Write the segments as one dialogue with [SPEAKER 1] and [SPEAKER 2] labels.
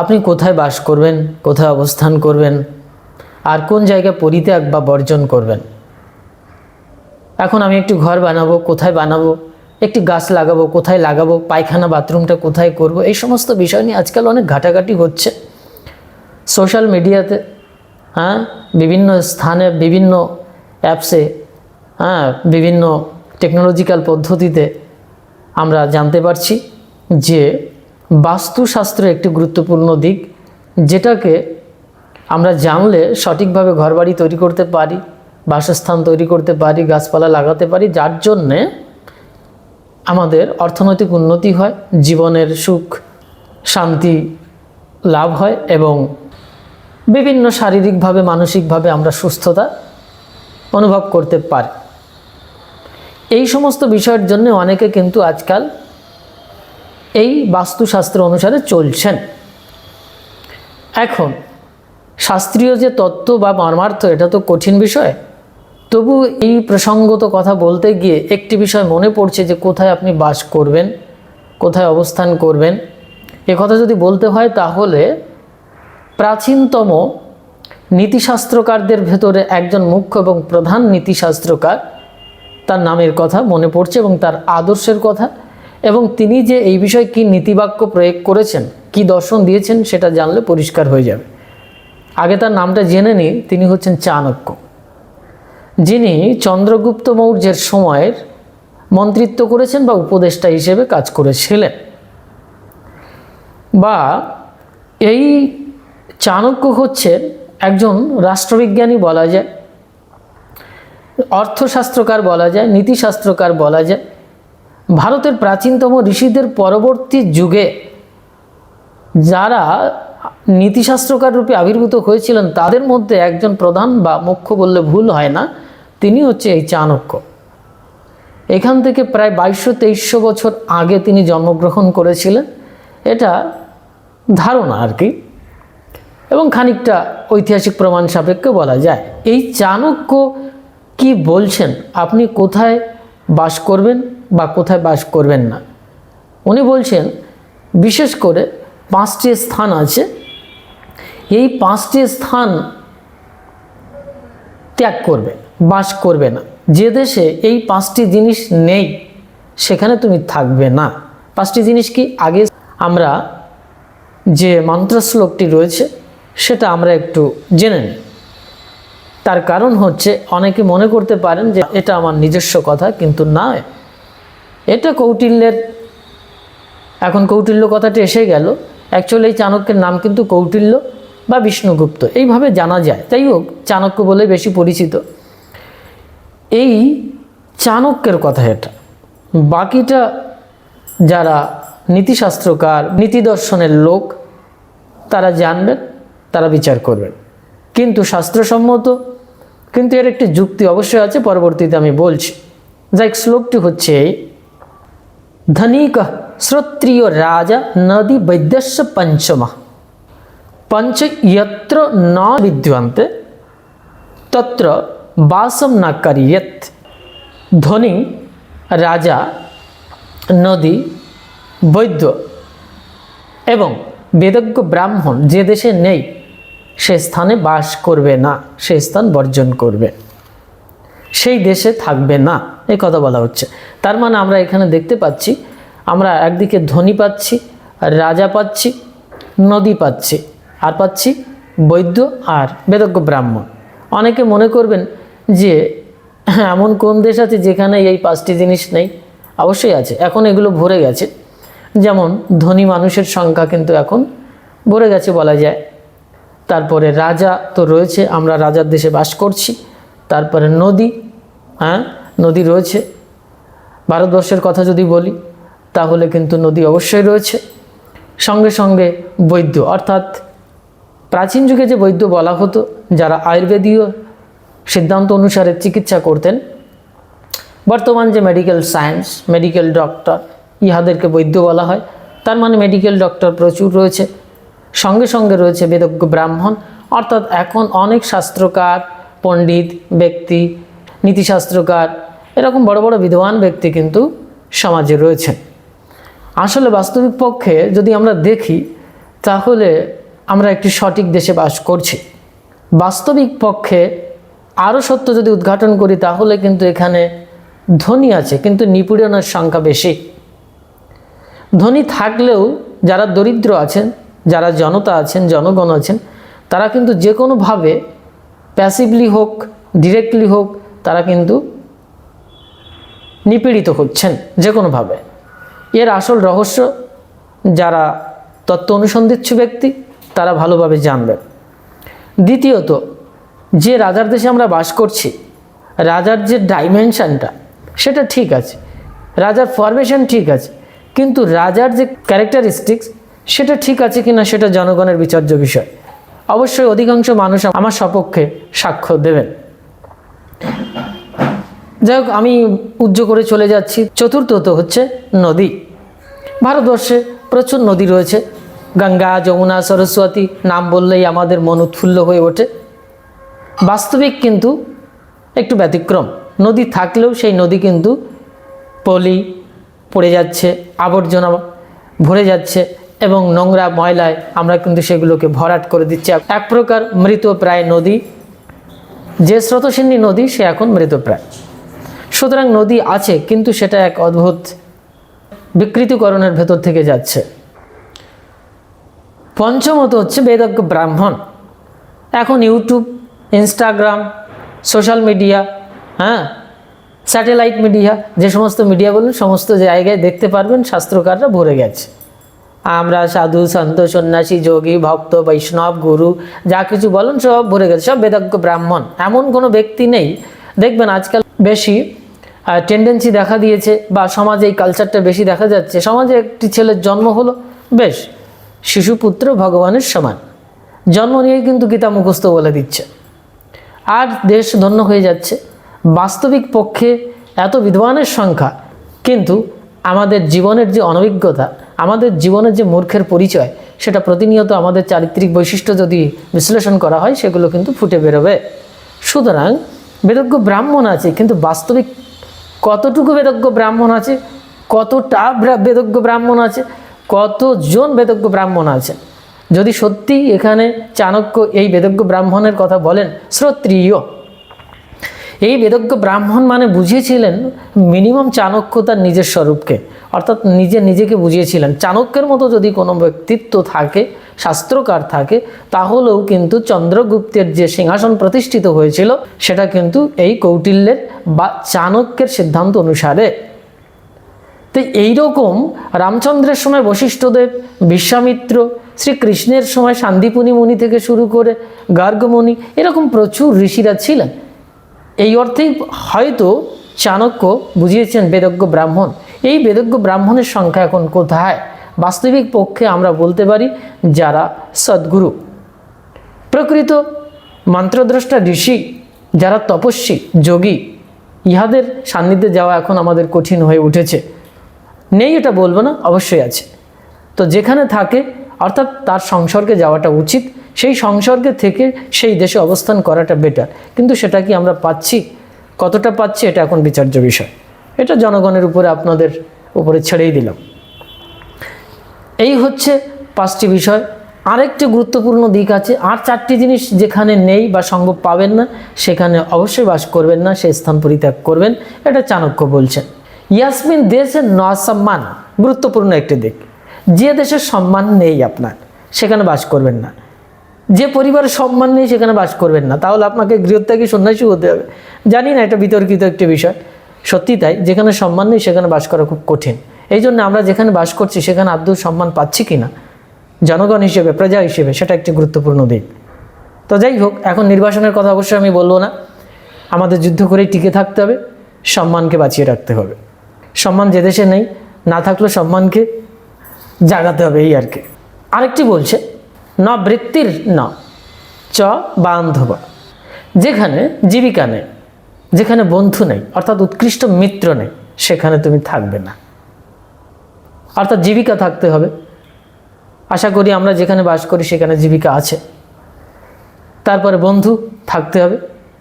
[SPEAKER 1] আপনি কোথায় বাস করবেন, কোথায় অবস্থান করবেন, আর কোন জায়গায় পরিত্যাগ বা বর্জন করবেন? এখন আমি একটি ঘর বানাবো, কোথায় বানাবো, একটি গাছ লাগাবো, কোথায় লাগাবো, পায়খানা, বাথরুমটা কোথায় করব, এই সমস্ত বিষয় নিয়ে আজকাল অনেক ঘাটাঘাটি হচ্ছে। সোশ্যাল মিডিয়াতে হ্যাঁ বিভিন্ন স্থানে, বিভিন্ন অ্যাপসে হ্যাঁ বিভিন্ন টেকনোলজিক্যাল পদ্ধতিতে আমরা জানতে পারছি যে বাস্তুশাস্ত্র একটি গুরুত্বপূর্ণ দিক, যেটাকে আমরা জানলে সঠিকভাবে ঘরবাড়ি তৈরি করতে পারি, বাসস্থান তৈরি করতে পারি, গাছপালা লাগাতে পারি, যার জন্যে আমাদের অর্থনৈতিক উন্নতি হয়, জীবনের সুখ, শান্তি লাভ হয় এবং বিভিন্ন শারীরিকভাবে, মানসিকভাবে আমরা সুস্থতা অনুভব করতে পারি। এই সমস্ত বিষয়ের জন্য অনেকে কিন্তু আজকাল এই বাস্তুশাস্ত্র অনুসারে চলছেন। এখন, শাস্ত্রীয় যে তত্ত্ব বা মর্মার্থ, এটা তো কঠিন বিষয়। তবু এই প্রসঙ্গত কথা বলতে গিয়ে একটি বিষয় মনে পড়ছে যে কোথায় আপনি বাস করবেন, কোথায় অবস্থান করবেন। কথা যদি বলতে হয় তাহলে প্রাচীনতম নীতিশাস্ত্রকারদের ভেতরে একজন মুখ্য এবং প্রধান নীতিশাস্ত্রকার, তার নামের কথা মনে পড়ছে এবং তার আদর্শের কথা এবং তিনি যে এই বিষয়ে কি নীতিবাক্য প্রয়োগ করেছেন, কি দর্শন দিয়েছেন সেটা জানলে পরিষ্কার হয়ে যাবে। আগে তার নামটা জেনে নিই, তিনি হচ্ছেন চাণক্য। যিনি চন্দ্রগুপ্ত মৌর্যের সময়ের মন্ত্রিত্ব করেছেন বা উপদেষ্টা হিসেবে কাজ করেছিলেন। বা এই চাণক্য হচ্ছেন একজন রাষ্ট্রবিজ্ঞানী বলা যায়, অর্থশাস্ত্রকার বলা যায়, নীতিশাস্ত্রকার বলা যায়। ভারতের প্রাচীনতম ঋষিদের পরবর্তী যুগে যারা নীতিশাস্ত্রকার রূপে আবির্ভূত হয়েছিলেন, তাদের মধ্যে একজন প্রধান বা মুখ্য বললে ভুল হয় না, তিনি হচ্ছে এই চাণক্য। এখান থেকে প্রায় বাইশশো তেইশশো বছর আগে তিনি জন্মগ্রহণ করেছিলেন। এটা ধারণা আর কি। এবং খানিকটা ঐতিহাসিক প্রমাণ সাপেক্ষে বলা যায়। এই চাণক্য কি বলছেন? আপনি কোথায় বাস করবেন বা কোথায় বাস করবেন না। উনি বলছেন, বিশেষ করে পাঁচটি স্থান আছে। এই পাঁচটি স্থান ত্যাগ করবে, বাস করবে না। যে দেশে এই পাঁচটি জিনিস নেই, সেখানে তুমি থাকবে না। পাঁচটি জিনিস কি? আগে আমরা যে মন্ত্রশ্লোকটি রয়েছে, সেটা আমরা একটু জেনে নিই। তার কারণ হচ্ছে অনেকে মনে করতে পারেন যে এটা আমার নিজস্ব কথা, কিন্তু না। এটা কৌটিল্যের, এখন কৌটিল্য কথাটি এসে গেল। অ্যাকচুয়ালি এই চাণক্যের নাম কিন্তু কৌটিল্য বা বিষ্ণুগুপ্ত। এইভাবে জানা যায়। তাই হোক, চাণক্য বলে বেশি পরিচিত। এই চাণক্যের কথা এটা। বাকিটা যারা নীতিশাস্ত্রকার, নীতি দর্শনের লোক, তারা জানবেন, তারা বিচার করবেন। কিন্তু শাস্ত্রসম্মত, কিন্তু এর একটি যুক্তি অবশ্যই আছে, পরবর্তীতে আমি বলছি। যাই শ্লোকটি হচ্ছে ধনিক শ্রোত্রিয় রাজা নদী বৈদ্যস্য পঞ্চমা। পঞ্চ ইয়ত্র ন বিদ্যন্তে তত্র বাসম না করিয়ত। ধনী রাজা নদী বৈদ্য এবং বেদজ্ঞ ব্রাহ্মণ যে দেশে নেই সে স্থানে বাস করবে না, সে স্থান বর্জন করবে। সেই দেশে থাকবে না এই কথা বলা হচ্ছে। তার মানে আমরা এখানে দেখতে পাচ্ছি, আমরা একদিকে ধনী পাচ্ছি রাজা পাচ্ছি, নদী পাচ্ছি, আর পাচ্ছি বৈদ্য আর বেদজ্ঞ ব্রাহ্মণ। অনেকে মনে করবেন যে, এমন কোন দেশ আছে যেখানে এই পাঁচটি জিনিস নেই? অবশ্যই আছে। এখন এগুলো ভরে গেছে। যেমন ধনী মানুষের সংখ্যা কিন্তু এখন ভরে গেছে বলা যায়। তারপরে রাজা তো রয়েছে, আমরা রাজার দেশে বাস করছি। তারপরে নদী হ্যাঁ নদী রয়েছে। ভারতবর্ষের কথা যদি বলি, তাহলে কিন্তু নদী অবশ্যই রয়েছে। সঙ্গে সঙ্গে বৈদ্য, অর্থাৎ প্রাচীন যুগে যে বৈদ্য বলা হতো, যারা আয়ুর্বেদীয় সিদ্ধান্ত অনুসারে চিকিৎসা করতেন, বর্তমান যে মেডিকেল সায়েন্স মেডিকেল ডক্টর ইহাদেরকে বৈদ্য বলা হয়। তার মানে মেডিকেল ডক্টর প্রচুর রয়েছে। সঙ্গে সঙ্গে রয়েছে বেদজ্ঞ ব্রাহ্মণ। অর্থাৎ এখন অনেক শাস্ত্রকার, পণ্ডিত ব্যক্তি, নীতিশাস্ত্রকার, এরকম বড় বড় বিদ্বান ব্যক্তি কিন্তু সমাজে রয়েছেন আসলে বাস্তবিক পক্ষে যদি আমরা দেখি, তাহলে আমরা একটি সঠিক দেশে বাস করছি। বাস্তবিক পক্ষে আরও সত্য যদি উদ্ঘাটন করি, তাহলে কিন্তু এখানে ধনী আছে, কিন্তু নিপীড়নের সংখ্যা বেশি। ধনী থাকলেও যারা দরিদ্র আছেন যারা জনতা আছেন, জনগণ আছেন, তারা কিন্তু যে কোনোভাবে প্যাসিভলি হোক ডিরেক্টলি হোক, তারা কিন্তু নিপীড়িত হচ্ছেন যে কোনোভাবে এর আসল রহস্য, যারা তত্ত্ব অনুসন্ধিচ্ছু ব্যক্তি, তারা ভালোভাবে জানবেন দ্বিতীয়ত, যে রাজার দেশে আমরা বাস করছি, রাজার যে ডাইমেনশানটা সেটা ঠিক আছে। রাজার ফরমেশন ঠিক আছে। কিন্তু রাজার যে ক্যারেক্টারিস্টিক্স সেটা ঠিক আছে কি না সেটা জনগণের বিচার্য বিষয়। অবশ্যই অধিকাংশ মানুষ আমার সপক্ষে সাক্ষ্য দেবেন। যাই হোক, আমি উজ্জ্ব করে চলে যাচ্ছি। চতুর্থত হচ্ছে নদী। ভারতবর্ষে প্রচুর নদী রয়েছে। গঙ্গা, যমুনা, সরস্বতী নাম বললেই আমাদের মন উৎফুল্ল হয়ে ওঠে। বাস্তবিক কিন্তু একটু ব্যতিক্রম। নদী থাকলেও সেই নদী কিন্তু পলি পড়ে যাচ্ছে, আবর্জনা ভরে যাচ্ছে। এবং নোংরা ময়লায় আমরা কিন্তু সেগুলোকে ভরাট করে দিচ্ছি। এক প্রকার মৃত প্রায় নদী, যে স্রোতসিন্ধি নদী, সে এখন মৃতপ্রায়। সুতরাং নদী আছে, কিন্তু সেটা এক অদ্ভুত বিকৃতিকরণের ভেতর থেকে যাচ্ছে। পঞ্চমত হচ্ছে বেদজ্ঞ ব্রাহ্মণ। এখন ইউটিউব, ইনস্টাগ্রাম, সোশ্যাল মিডিয়া হ্যাঁ স্যাটেলাইট মিডিয়া, যে সমস্ত মিডিয়া বলুন, সমস্ত জায়গায় দেখতে পারবেন, শাস্ত্রকাররা ভরে গেছে। আমরা সাধু, সন্ত, সন্ন্যাসী, যোগী, ভক্ত, বৈষ্ণব, গুরু, যা কিছু বলুন সব ভরে গেছে, সব বেদজ্ঞ ব্রাহ্মণ। এমন কোনো ব্যক্তি নেই। দেখবেন আজকাল বেশি টেন্ডেন্সি দেখা দিয়েছে বা সমাজে এই কালচারটা বেশি দেখা যাচ্ছে। সমাজে একটি ছেলের জন্ম হলো, বেশ শিশুপুত্র ভগবানের সমান। জন্ম নিয়েই কিন্তু গীতা মুখস্থ বলে দিচ্ছে। আর দেশ ধন্য হয়ে যাচ্ছে। বাস্তবিক পক্ষে এত বিদ্বানের সংখ্যা, কিন্তু আমাদের জীবনের যে অনভিজ্ঞতা আমাদের জীবনের যে মূর্খের পরিচয়, সেটা প্রতিনিয়ত আমাদের চারিত্রিক বৈশিষ্ট্য যদি বিশ্লেষণ করা হয়, সেগুলো কিন্তু ফুটে বেরোবে। সুতরাং বেদজ্ঞ ব্রাহ্মণ আছে, কিন্তু বাস্তবিক কতটুকু বেদজ্ঞ ব্রাহ্মণ আছে, কতটা বেদজ্ঞ ব্রাহ্মণ আছে, কতজন বেদজ্ঞ ব্রাহ্মণ আছে? যদি সত্যি এখানে চাণক্য এই বেদজ্ঞ ব্রাহ্মণের কথা বলেন, শ্রোত্রিয়। এই বেদজ্ঞ ব্রাহ্মণ মানে বুঝিয়েছিলেন মিনিমাম চাণক্য তার নিজের স্বরূপকে। অর্থাৎ নিজে নিজেকে বুঝিয়েছিলেন। চাণক্যের মতো যদি কোনো ব্যক্তিত্ব থাকে, শাস্ত্রকার থাকে, তাহলেও কিন্তু চন্দ্রগুপ্তের যে সিংহাসন প্রতিষ্ঠিত হয়েছিল, সেটা কিন্তু এই কৌটিল্যের বা চাণক্যের সিদ্ধান্ত অনুসারে। তো এইরকম রামচন্দ্রের সময় বশিষ্ঠদেব, বিশ্বামিত্র, শ্রীকৃষ্ণের সময় শান্তিপুনি মুনি থেকে শুরু করে গার্গমণি, এরকম প্রচুর ঋষিরা ছিলেন। এই অর্থেই হয়তো চাণক্য বুঝিয়েছেন বেদজ্ঞ ব্রাহ্মণ। এই বেদজ্ঞ ব্রাহ্মণের সংখ্যা এখন কোথায়? বাস্তবিক পক্ষে আমরা বলতে পারি যারা সদ্গুরু। প্রকৃত মন্ত্রদ্রষ্টা ঋষি, যারা তপস্বী, যোগী, ইহাদের সান্নিধ্যে যাওয়া এখন আমাদের কঠিন হয়ে উঠেছে। নেই এটা বলব না, অবশ্যই আছে। তো যেখানে থাকে, অর্থাৎ তার সংসর্গে যাওয়াটা উচিত। সেই সংসর্গে থেকে সেই দেশে অবস্থান করাটা বেটার কিন্তু সেটা কি আমরা পাচ্ছি? কতটা পাচ্ছি? এটা এখন বিচার্য বিষয়। এটা জনগণের উপরে আপনাদের উপরে ছেড়েই দিলাম। এই হচ্ছে পাঁচটি বিষয়। আরেকটি গুরুত্বপূর্ণ দিক আছে। আর চারটি জিনিস যেখানে নেই বা সম্ভব পাবেন না, সেখানে অবশ্যই বাস করবেন না সেই স্থান পরিত্যাগ করবেন। এটা চাণক্য বলছেন। ইয়াসমিন দেশের নসম্মান গুরুত্বপূর্ণ একটি দিক। যে দেশের সম্মান নেই আপনার, সেখানে বাস করবেন না। যে পরিবারের সম্মান নেই সেখানে বাস করবেন না। তাহলে আপনাকে গৃহত্যাগী সন্ন্যাসী হতে হবে। জানি না, এটা বিতর্কিত একটি বিষয়। সত্যি তাই, যেখানে সম্মান নেই, সেখানে বাস করা খুব কঠিন। এই জন্য আমরা যেখানে বাস করছি, সেখানে আব্দুল সম্মান পাচ্ছি কি না? জনগণ হিসেবে, প্রজা হিসেবে, সেটা একটি গুরুত্বপূর্ণ দিক। তো যাই হোক, এখন নির্বাসনের কথা অবশ্যই আমি বলব না। আমাদের যুদ্ধ করেই টিকে থাকতে হবে। সম্মানকে বাঁচিয়ে রাখতে হবে। সম্মান যে দেশে নেই, না থাকলেও সম্মানকে জাগাতে হবে, এই আর কি। আরেকটি বলছে ন বৃত্তির ন। চ বান্ধব। যেখানে জীবিকা নেই, যেখানে বন্ধু নেই, অর্থাৎ উৎকৃষ্ট মিত্র নেই, সেখানে তুমি থাকবে না। অর্থাৎ জীবিকা থাকতে হবে। আশা করি আমরা যেখানে বাস করি সেখানে জীবিকা আছে। তারপরে বন্ধু থাকতে হবে।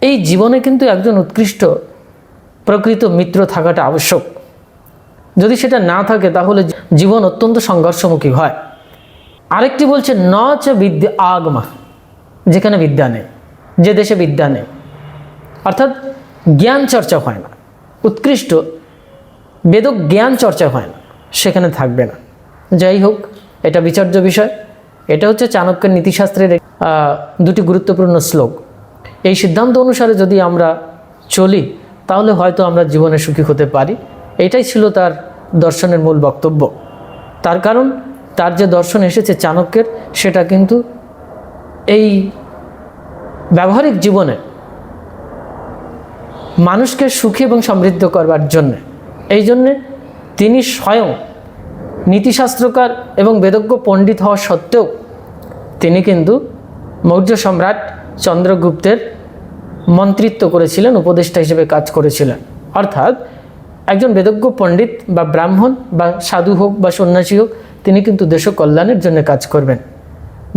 [SPEAKER 1] এই জীবনে কিন্তু একজন উৎকৃষ্ট প্রকৃত মিত্র থাকাটা আবশ্যক। যদি সেটা না থাকে, তাহলে জীবন অত্যন্ত সংঘর্ষমুখী হয়। আরেকটি বলছে ন চ বিদ্যা আগমা, যেখানে বিদ্যা নেই, যে দেশে বিদ্যা নেই। অর্থাৎ জ্ঞান চর্চা হয় না, উৎকৃষ্ট বেদক জ্ঞান চর্চা হয় না, সেখানে থাকবে না। যাই হোক, এটা বিচার্য বিষয়, এটা হচ্ছে চাণক্যের নীতিশাস্ত্রের দুটি গুরুত্বপূর্ণ শ্লোক। এই সিদ্ধান্ত অনুসারে যদি আমরা চলি, তাহলে হয়তো আমরা জীবনে সুখী হতে পারি। এটাই ছিল তার দর্শনের মূল বক্তব্য। তার কারণ তার যে দর্শন এসেছে চাণক্যের, সেটা কিন্তু এই ব্যবহারিক জীবনে মানুষকে সুখী এবং সমৃদ্ধ করবার জন্য। এই জন্যে তিনি স্বয়ং নীতিশাস্ত্রকার এবং বেদজ্ঞ পণ্ডিত হওয়া সত্ত্বেও তিনি কিন্তু মৌর্য সম্রাট চন্দ্রগুপ্তের মন্ত্রিত্ব করেছিলেন, উপদেষ্টা হিসেবে কাজ করেছিলেন। অর্থাৎ একজন বেদজ্ঞ পণ্ডিত বা ব্রাহ্মণ বা সাধু হোক বা সন্ন্যাসী হোক তিনি কিন্তু দেশ কল্যাণের জন্য কাজ করবেন।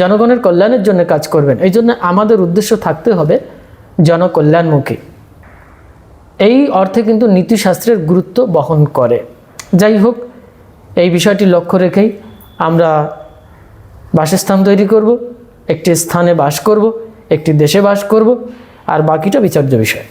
[SPEAKER 1] জনগণের কল্যাণের জন্য কাজ করবেন। এই জন্য আমাদের উদ্দেশ্য থাকতে হবে জনকল্যাণমুখী। এই অর্থে কিন্তু নীতিশাস্ত্রের গুরুত্ব বহন করে। যাই হোক, এই বিষয়টি লক্ষ্য রেখেই আমরা বাসস্থান তৈরি করব, একটি স্থানে বাস করব, একটি দেশে বাস করব, আর বাকিটা বিচার্য বিষয়।